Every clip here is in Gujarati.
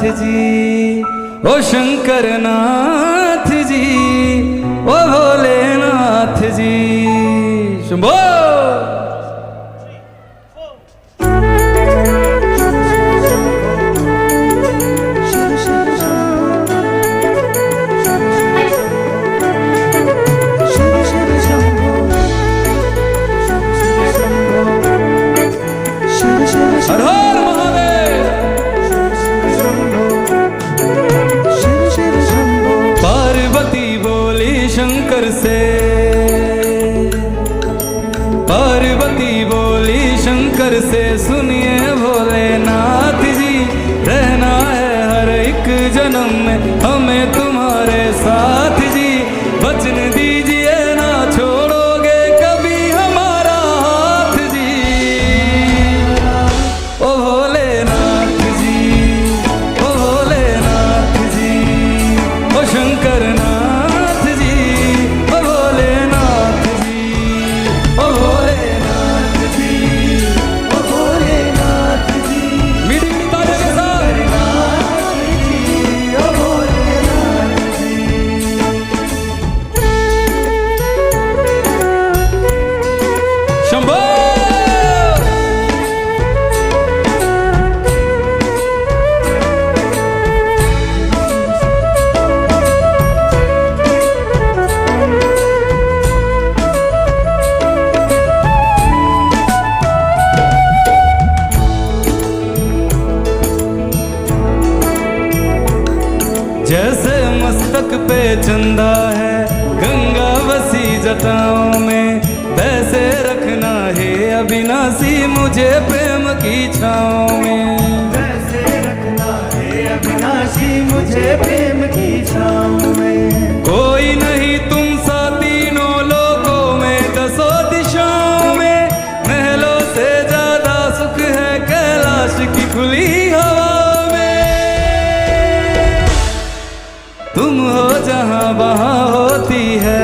नाथ जी ओ शंकर नाथ जी ओ भोलेनाथ जी शंभो से। पार्वती बोली, शंकर से सुनिए भोलेनाथ जी, रहना है हर एक जन्म में हमें तुम्हारे साथ जी। वचन दीजिए ना छोड़ोगे कभी हमारा हाथ जी। ओ भोलेनाथ जी, ओ भोलेनाथ जी, ओ शंकर जैसे मस्तक पे चंदा है गंगा बसी जटाओं में वैसे रखना है अविनाशी मुझे प्रेम की छाओं में वैसे रखना है अविनाशी मुझे प्रेम तुम हो जहां वहां होती है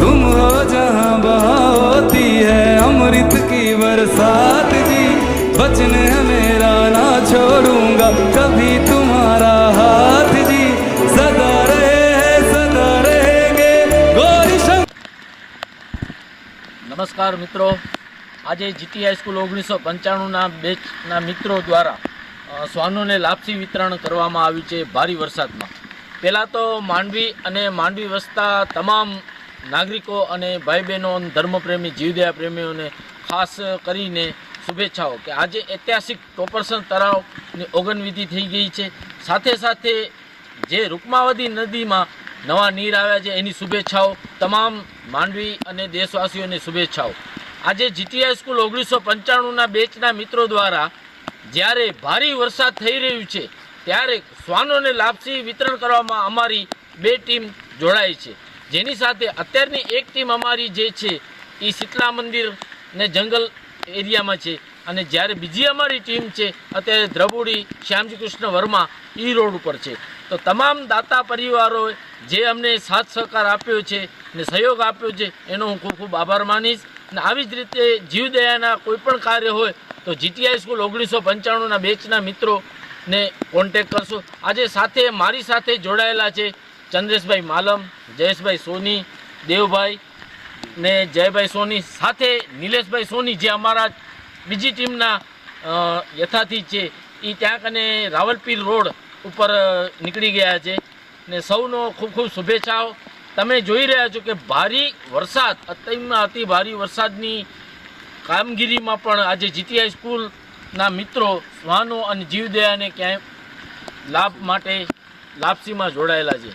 तुम हो जहां वहां होती है अमृत की बरसात जी बचन है मेरा ना छोड़ूंगा कभी तुम्हारा हाथ जी सदा रहे हैं सदा रहेंगे गौरी शंकर નમસ્કાર મિત્રો આજે જીટી હાઈસ્કૂલ ઓગણીસો પંચાણુંના બેચના મિત્રો દ્વારા અ, શ્વાનોને લાપસી વિતરણ કરવામાં આવ્યું છે ભારે વરસાદમાં. પહેલાં તો માંડવી અને માંડવી વસતા તમામ નાગરિકો અને ભાઈ બહેનો ધર્મપ્રેમી, જીવદયા પ્રેમીઓને ખાસ કરીને શુભેચ્છાઓ કે આજે ઐતિહાસિક ટોપરસન તળાવની ઓગનવિધિ થઈ ગઈ છે. સાથે સાથે જે રૂકમાવતી નદીમાં નવા નીર આવ્યા છે એની શુભેચ્છાઓ, તમામ માંડવી અને દેશવાસીઓને શુભેચ્છાઓ. આજે જીટીઆઈ સ્કૂલ ઓગણીસો પંચાણુંના બેચના મિત્રો દ્વારા જ્યારે ભારે વરસાદ થઈ રહ્યું છે, ત્યારે શ્વાનોને લાપસી વિતરણ કરવામાં અમારી બે ટીમ જોડાઈ છે. જેની સાથે અત્યારની એક ટીમ અમારી જે છે, એ શીતલા મંદિર ને જંગલ એરિયામાં છે. અને જ્યારે બીજી અમારી ટીમ છે, અત્યારે દ્રબુડી શ્યામજી કૃષ્ણ વર્મા ઈ રોડ ઉપર છે. તો તમામ દાતા પરિવારોએ જે અમને સાથ સહકાર આપ્યો છે ને સહયોગ આપ્યો છે, એનો હું ખૂબ ખૂબ આભાર માનીશ. અને આવી જ રીતે જીવદયાના કોઈ પણ કાર્ય હોય તો જીટીઆઈ સ્કૂલ ઓગણીસો પંચાણુંના બેચના મિત્રોને કોન્ટેક કરશો. આજે સાથે મારી સાથે જોડાયેલા છે ચંદ્રેશભાઈ માલમ, જયેશભાઈ સોની, દેવભાઈ ને જયભાઈ સોની, સાથે નિલેશભાઈ સોની જે અમારા બીજી ટીમના યથાથી છે. એ ત્યાં કને રાવલપીર રોડ ઉપર નીકળી ગયા છે. ને સૌનો ખૂબ ખૂબ શુભેચ્છાઓ. તમે જોઈ રહ્યા છો કે ભારે વરસાદ અત્યમાં અતિ ભારે વરસાદની કામગીરીમાં પણ આજે જીટીઆઈ સ્કૂલના મિત્રો શ્વાનો અને જીવદયાને ક્યાંય લાભ માટે લાપસીમાં જોડાયેલા છે.